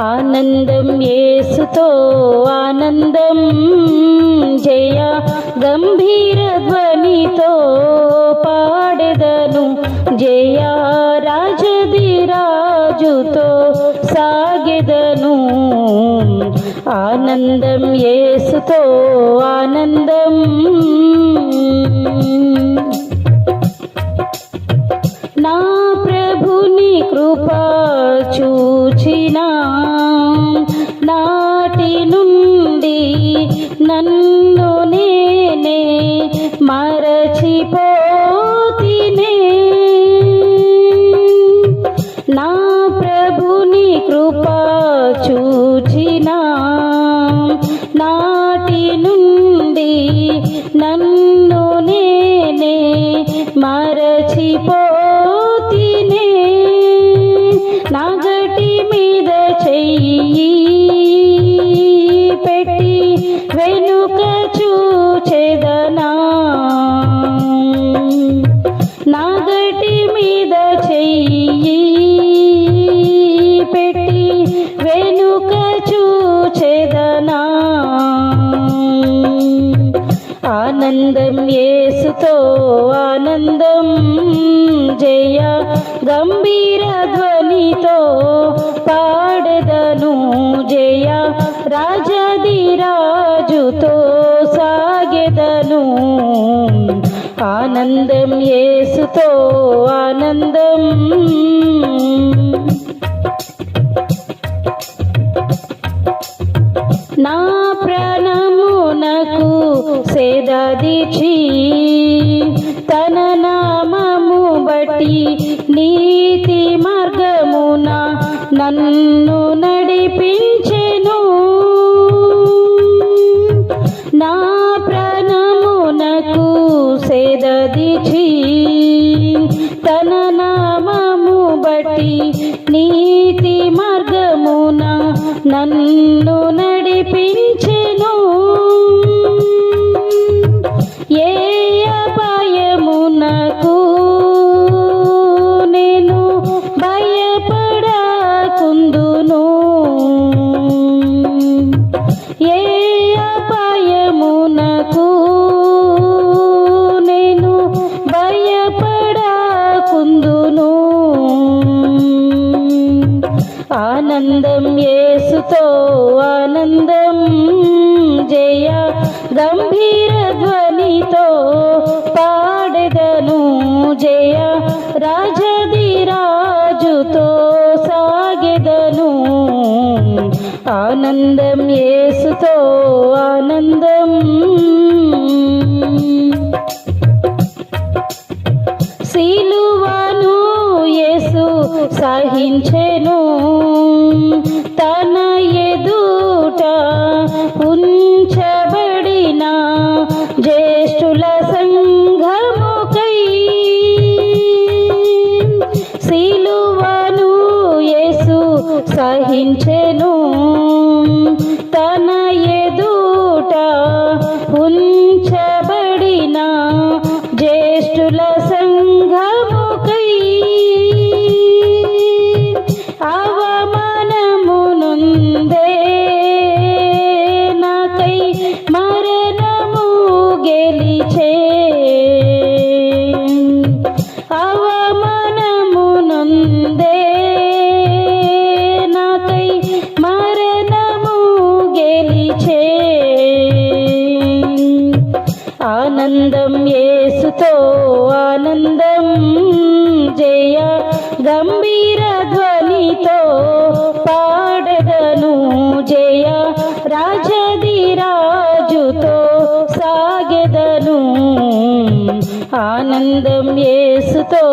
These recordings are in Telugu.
ఆనందం ఏసుతో ఆనందం జయ గంభీర ధ్వనితో పాడెదను జయ రాజది రాజుతో సాగెదను. ఆనందం ఏసుతో ఆనందం. నా ప్రభుని కృప చూచినా மறச்சி போ ఆనందం ఏసుతో ఆనందం జయ గంభీర ధ్వనితో పాడదను జయ రాజాదిరాజుతో సాగెదను. ఆనందం ఏసుతో ఆనందం. నా ప్రాణ సేదదిచి తన నామము బట్టి నీతి మార్గమున నన్ను నడిపించెను. నా ప్రాణమునకు సేదదిచి తన నామము బట్టి నీతి మార్గమున నన్ను ఆనందం ఏసుతో ఆనందం జయ గంభీర ధ్వనితో పాడెదను జయ రాజది రాజుతో సాగెదను. ఆనందం ఏసుతో ఆనందం యేసు సహించెను. తన ఎదుట ఉంచబడిన జ్యేష్ఠుల సంఘముకై సిలువను యేసు సహించెను. ఆనందం ఏసుతో ఆనందం జయ గంభీర ధ్వనితో పాడెదను జయ రాజదిరాజుతో సాగెదను. ఆనందం ఏసుతో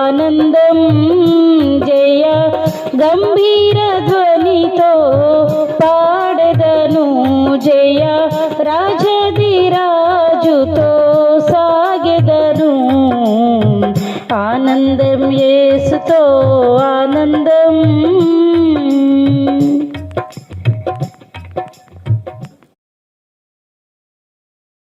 ఆనందం జయ గంభీర ధ్వనితో పాడెదను. రాజుతో సాగెదను. ఆనందం యేసుతో ఆనందం.